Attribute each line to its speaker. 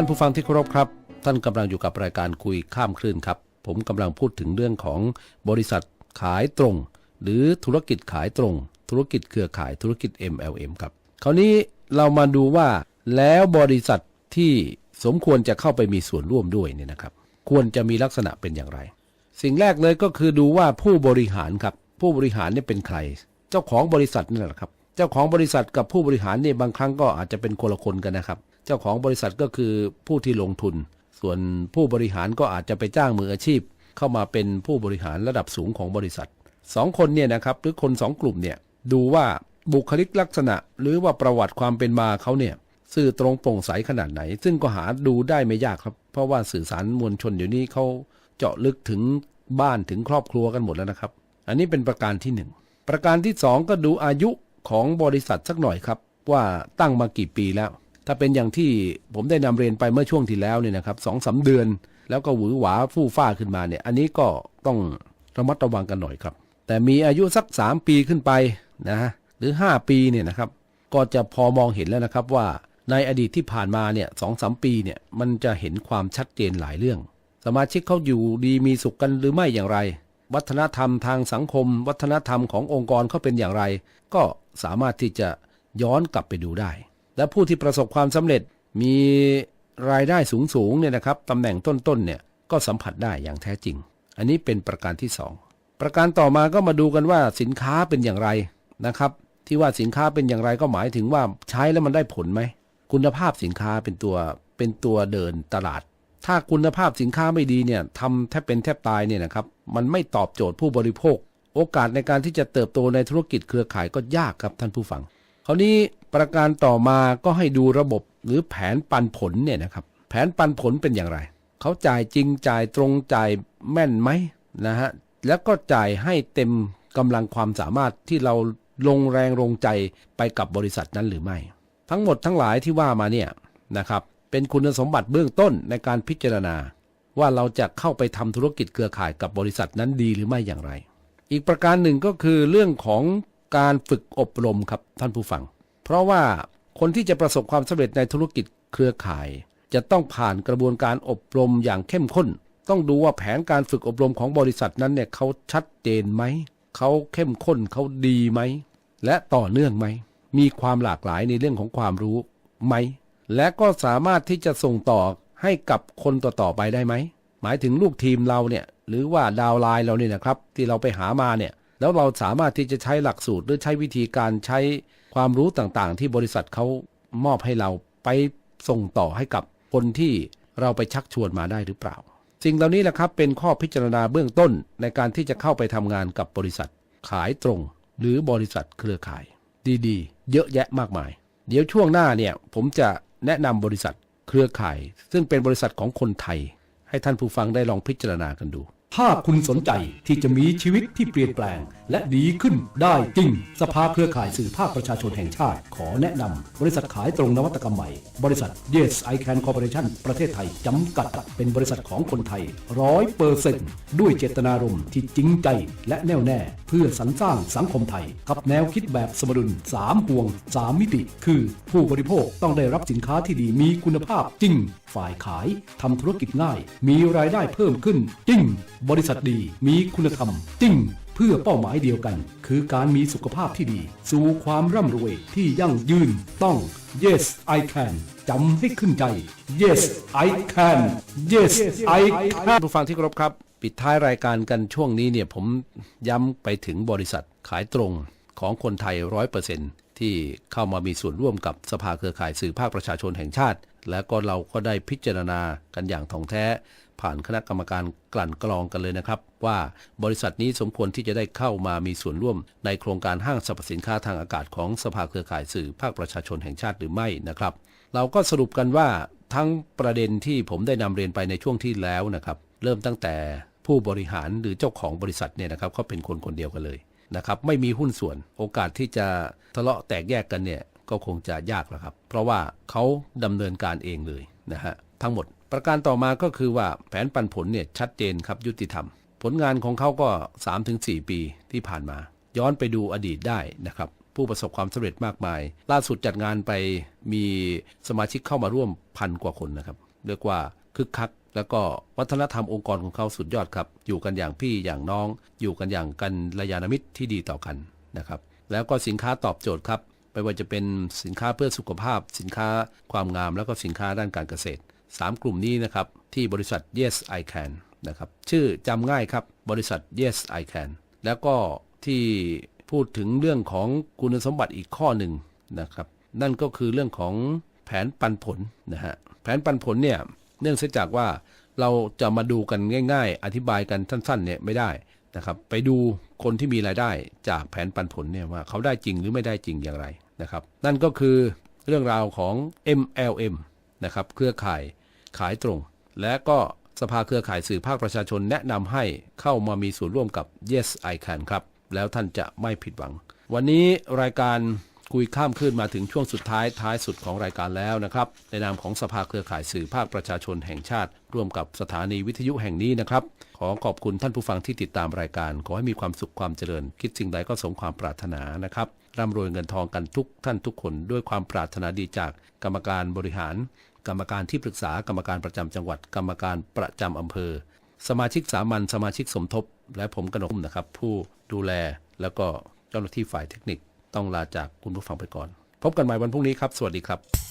Speaker 1: านผู้ฟังที่เคารพครับ ท่านกำลังอยู่กับรายการคุยข้ามคลื่นครับ ผมกำลังพูดถึงเรื่องของบริษัทขายตรง หรือธุรกิจขายตรง ธุรกิจเครือข่ายธุรกิจ MLM ครับ คราวนี้เรามาดูว่าแล้วบริษัทที่สมควรจะเข้าไปมีส่วนร่วมด้วยเนี่ยนะครับ ควรจะมีลักษณะเป็นอย่างไร สิ่งแรกเลยก็คือดูว่าผู้บริหารครับ ผู้บริหารเนี่ยเป็นใคร เจ้าของบริษัทนี่แหละครับ เจ้าของบริษัทกับผู้บริหารเนี่ยบางครั้งก็อาจจะเป็นคนละคนกันนะครับ เจ้าของบริษัทก็คือผู้ที่ลงทุน ส่วนผู้บริหารก็อาจจะไปจ้างมืออาชีพ เข้ามาเป็นผู้บริหารระดับสูงของบริษัทสองคนเนี่ยนะครับหรือคนสองกลุ่มเนี่ยดูว่าบุคลิกลักษณะ หรือว่าประวัติความเป็นมาเขาเนี่ยสื่อตรงโปร่งใสขนาดไหน ซึ่งก็หาดูได้ไม่ยากครับ เพราะว่าสื่อสารมวลชนเดี๋ยวนี้เขาเจาะลึกถึงบ้านถึงครอบครัวกันหมดแล้วนะครับ อันนี้เป็นประการที่หนึ่งประการที่สองก็ดูอายุ ของบริษัทสักหน่อยครับ ว่าตั้งมากี่ปีแล้ว ถ้าเป็นอย่างที่ผมได้นำเรียนไปเมื่อช่วงที่แล้วเนี่ยนะครับสองสาเดือน แล้วก็หวือหวาฟู่ฟ้าขึ้นมาเนี่ย อันนี้ก็ต้องระมัดระวังกันหน่อยครับ แต่มีอายุสัก 3 ปีขึ้นไปนะหรือ 5 ปีเนี่ยนะครับ ก็จะพอมองเห็นแล้วนะครับว่าในอดีตที่ผ่านมาเนี่ยสองสามปีเนี่ยมันจะเห็นความชัดเจนหลายเรื่อง สมาชิกเขาอยู่ดีมีสุขกันหรือไม่อย่างไร วัฒนธรรมทางสังคม วัฒนธรรมขององค์กรเขาเป็นอย่างไร ก็สามารถที่จะย้อนกลับไปดูได้ และผู้ที่ประสบความสำเร็จมีรายได้สูงสูงๆเนี่ยนะครับตำแหน่งต้นๆเนี่ยก็สัมผัสได้อย่างแท้จริง อันนี้เป็นประการที่สองประการต่อมาก็มาดูกันว่าสินค้าเป็นอย่างไรนะครับ ที่ว่าสินค้าเป็นอย่างไรก็หมายถึงว่าใช้แล้วมันได้ผลไหมคุณภาพสินค้าเป็นตัวเป็นตัวเดินตลาด ถ้าคุณภาพสินค้าไม่ดีเนี่ยทำแทบเป็นแทบตายเนี่ยนะครับ มันไม่ตอบโจทย์ผู้บริโภค โอกาสในการที่จะเติบโตในธุรกิจเครือข่ายก็ยากครับท่านผู้ฟังคราวนี้ประการต่อมาก็ให้ดูระบบหรือแผนปันผลเนี่ยนะครับ แผนปันผลเป็นอย่างไร เขาจ่ายจริงจ่ายตรงจ่ายแม่นไหมนะฮะแล้วก็จ่ายให้เต็มกำลังความสามารถที่เราลงแรงลงใจไปกับบริษัทนั้นหรือไม่ ทั้งหมดทั้งหลายที่ว่ามาเนี่ยนะครับ เป็นคุณสมบัติเบื้องต้นในการพิจารณา ว่าเราจะเข้าไปทำธุรกิจเครือข่ายกับบริษัทนั้นดีหรือไม่อย่างไร อีกประการหนึ่งก็คือเรื่องของการฝึกอบรมครับท่านผู้ฟัง เพราะว่าคนที่จะประสบความสำเร็จในธุรกิจเครือข่าย จะต้องผ่านกระบวนการอบรมอย่างเข้มข้น ต้องดูว่าแผนการฝึกอบรมของบริษัทนั้นเนี่ยเขาชัดเจนไหมเขาเข้มข้นเขาดีไหมและต่อเนื่องไหมมีความหลากหลายในเรื่องของความรู้ไหม และก็สามารถที่จะส่งต่อให้กับคนต่อๆไปได้ไหม หมายถึงลูกทีมเราเนี่ย หรือว่าดาวไลน์เราเนี่ยนะครับ ที่เราไปหามาเนี่ย แล้วเราสามารถที่จะใช้หลักสูตรหรือใช้วิธีการใช้ความรู้ต่างๆ ที่บริษัทเขามอบให้เราไปส่งต่อให้กับคนที่เราไปชักชวนมาได้หรือเปล่า สิ่งเหล่านี้แหละครับเป็นข้อพิจารณาเบื้องต้นในการที่จะเข้าไปทำงานกับบริษัท ขายตรง หรือบริษัทเครือข่าย ดีๆ เยอะแยะมากมาย เดี๋ยวช่วงหน้าเนี่ยผมจะ แนะนำบริษัทเครือข่าย ซึ่งเป็นบริษัทของคนไทย ให้ท่านผู้ฟังได้ลองพิจารณากันดู
Speaker 2: ถ้าคุณสนใจที่จะมีชีวิตที่เปลี่ยนแปลง และดีขึ้นได้จริง สภาเครือข่ายสื่อภาคประชาชนแห่งชาติ ขอแนะนำบริษัทขายตรงนวัตกรรมใหม่ บริษัท Yes I Can Corporation ประเทศไทย จำกัด เป็นบริษัทของคนไทยร้อยเปอร์เซ็นต์ด้วยเจตนารมณ์ที่จริงใจและแน่วแน่ เพื่อสรรสร้างสังคมไทย กับแนวคิดแบบสมดุล3ห่วง 3 มิติ คือ ผู้บริโภคต้องได้รับสินค้าที่ดีมีคุณภาพจริง ฝ่ายขายทำธุรกิจง่าย มีรายได้เพิ่มขึ้นจริงบริษัทดีมีคุณธรรมจริงเพื่อเป้าหมายเดียวกัน คือการมีสุขภาพที่ดี สู่ความร่ำรวยที่ยั่งยืนต้อง yes I can จำให้ขึ้นใจ yes I can yes I can
Speaker 1: ท่านผู้ฟังที่เคารพครับ ปิดท้ายรายการกันช่วงนี้เนี่ยผมย้ำไปถึงบริษัทขายตรงของคนไทยร้อยเปอร์เซ็นที่เข้ามามีส่วนร่วมกับสภาเครือข่ายสื่อภาคประชาชนแห่งชาติ และก็เราก็ได้พิจารณากันอย่างถ่องแท้ ผ่านคณะกรรมการกลั่นกรองกันเลยนะครับ ว่าบริษัทนี้สมควรที่จะได้เข้ามามีส่วนร่วม ในโครงการห้างสรรพสินค้าทางอากาศของสภาเครือข่ายสื่อภาคประชาชนแห่งชาติหรือไม่นะครับ เราก็สรุปกันว่าทั้งประเด็นที่ผมได้นำเรียนไปในช่วงที่แล้วนะครับ เริ่มตั้งแต่ผู้บริหารหรือเจ้าของบริษัทเนี่ยนะครับเขาเป็นคนคนเดียวกันเลยนะครับ ไม่มีหุ้นส่วนโอกาสที่จะทะเลาะแตกแยกกันเนี่ยก็คงจะยากแล้วครับ เพราะว่าเขาดำเนินการเองเลยนะฮะทั้งหมด ประการต่อมาก็คือว่าแผนปันผลเนี่ยชัดเจนครับยุติธรรม ผลงานของเขาก็ 3-4 ปีที่ผ่านมา ย้อนไปดูอดีตได้นะครับ ผู้ประสบความสำเร็จมากมาย ล่าสุดจัดงานไปมีสมาชิกเข้ามาร่วมพันกว่าคนนะครับเรียกว่าคึกคัก แล้วก็วัฒนธรรมองค์กรของเขาสุดยอดครับ อยู่กันอย่างพี่อย่างน้อง อยู่กันอย่างกันระยาณมิตรที่ดีต่อกันนะครับแล้วก็สินค้าตอบโจทย์ครับไม่ว่าจะเป็นสินค้าเพื่อสุขภาพ สินค้าความงามแล้วก็สินค้าด้านการเกษตร 3 กลุ่มนี้นะครับ ที่บริษัท Yes I Can นะครับ ชื่อจำง่ายครับ บริษัท Yes I Can แล้วก็ที่พูดถึงเรื่องของคุณสมบัติอีกข้อหนึ่งนะครับ นั่นก็คือเรื่องของแผนปันผลนะฮะ แผนปันผลเนี่ย เนื่องจากว่าเราจะมาดูกันง่าย ๆ อธิบายกันสั้นๆ เนี่ยไม่ได้นะครับ ไปดูคนที่มีรายได้จากแผนปันผลเนี่ยว่าเขาได้จริงหรือไม่ได้จริงอย่างไรนะครับ นั่นก็คือเรื่องราวของ MLM นะครับ เครือข่าย ขายตรง และก็สภาเครือข่ายสื่อภาคประชาชนแนะนำให้เข้ามามีส่วนร่วมกับ Yes I Can ครับ แล้วท่านจะไม่ผิดหวัง วันนี้รายการคุยข้ามขึ้นมาถึงช่วงสุดท้ายท้ายสุดของรายการแล้วนะครับ ในนามของสภาเครือข่ายสื่อภาคประชาชนแห่งชาติ ร่วมกับสถานีวิทยุแห่งนี้นะครับ ขอขอบคุณท่านผู้ฟังที่ติดตามรายการ ขอให้มีความสุขความเจริญ คิดสิ่งใดก็สมความปรารถนานะครับร่ำรวยเงินทองกันทุกท่านทุกคนด้วยความปรารถนาดีจากกรรมการบริหาร กรรมการที่ปรึกษากรรมการประจำจังหวัด กรรมการประจำอำเภอ สมาชิกสามัญสมาชิกสมทบ และผมกนกนะครับ ผู้ดูแลแล้วก็เจ้าหน้าที่ฝ่ายเทคนิคต้องลาจากคุณผู้ฟังไปก่อน พบกันใหม่วันพรุ่งนี้ครับ สวัสดีครับ